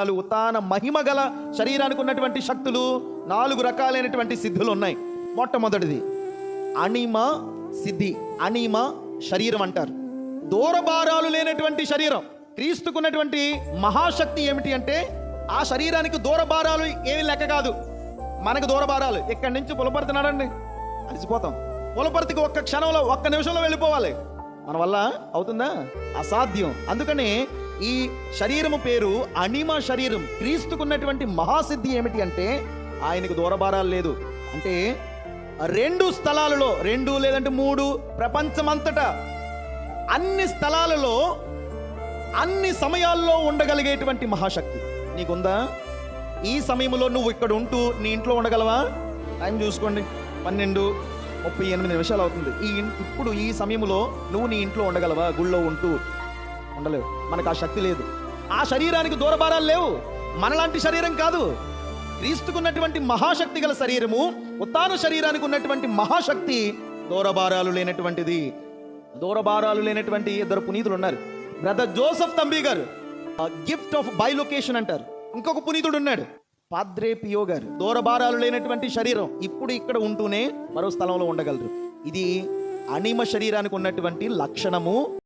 నాలుగు మహిమ గల శరీరానికి ఉన్నటువంటి శక్తులు నాలుగు రకాలైనటువంటి సిద్ధులు ఉన్నాయి. మొట్టమొదటిది అణిమ సిద్ధి. అణిమ శరీరం అంటారు. దూరభారాలు లేనటువంటి శరీరం. క్రీస్తుకున్నటువంటి మహాశక్తి ఏమిటి అంటే ఆ శరీరానికి దూరభారాలు ఏమి లెక్క కాదు. మనకు దూరభారాలు. ఇక్కడి నుంచి పులపడుతున్నాడండి అలసిపోతాం. పులపర్తికి ఒక్క క్షణంలో ఒక్క నిమిషంలో వెళ్ళిపోవాలి. మన వల్ల అవుతుందా? అసాధ్యం. అందుకని ఈ శరీరము పేరు అనిమ శరీరం. క్రీస్తుకున్నటువంటి మహాసిద్ధి ఏమిటి అంటే ఆయనకు దూరభారాలు లేదు. అంటే రెండు స్థలాలలో రెండు లేదంటే మూడు ప్రపంచమంతటా అన్ని స్థలాలలో అన్ని సమయాల్లో ఉండగలిగేటువంటి మహాశక్తి. నీకుందా? ఈ సమయంలో నువ్వు ఇక్కడ ఉంటూ నీ ఇంట్లో ఉండగలవా? టైం చూసుకోండి. పన్నెండు ముప్పై ఎనిమిది నిమిషాలు అవుతుంది. ఈ ఇప్పుడు ఈ సమయంలో నువ్వు నీ ఇంట్లో ఉండగలవా? గుళ్ళో ఉంటూ. ఉండలేవు. మనకు ఆ శక్తి లేదు. ఆ శరీరానికి దూరభారాలు లేవు. మనలాంటి శరీరం కాదు. క్రీస్తుకున్నటువంటి మహాశక్తి గల శరీరము ఉత్తాన శరీరానికి ఉన్నటువంటి మహాశక్తి దూరభారాలు లేనటువంటిది. దూరభారాలు లేనటువంటి ఇద్దరు పునీతులు ఉన్నారు. బ్రదర్ జోసఫ్ తంబి గారు గిఫ్ట్ ఆఫ్ బైలొకేషన్ అంటారు. ఇంకొక పునీతుడు ఉన్నాడు పాద్రే పియో గారు. దూరభారాలు లేనటువంటి శరీరం ఇప్పుడు ఇక్కడ ఉంటూనే మరో స్థలంలో ఉండగలరు. ఇది అనిమ శరీరానికి ఉన్నటువంటి లక్షణము.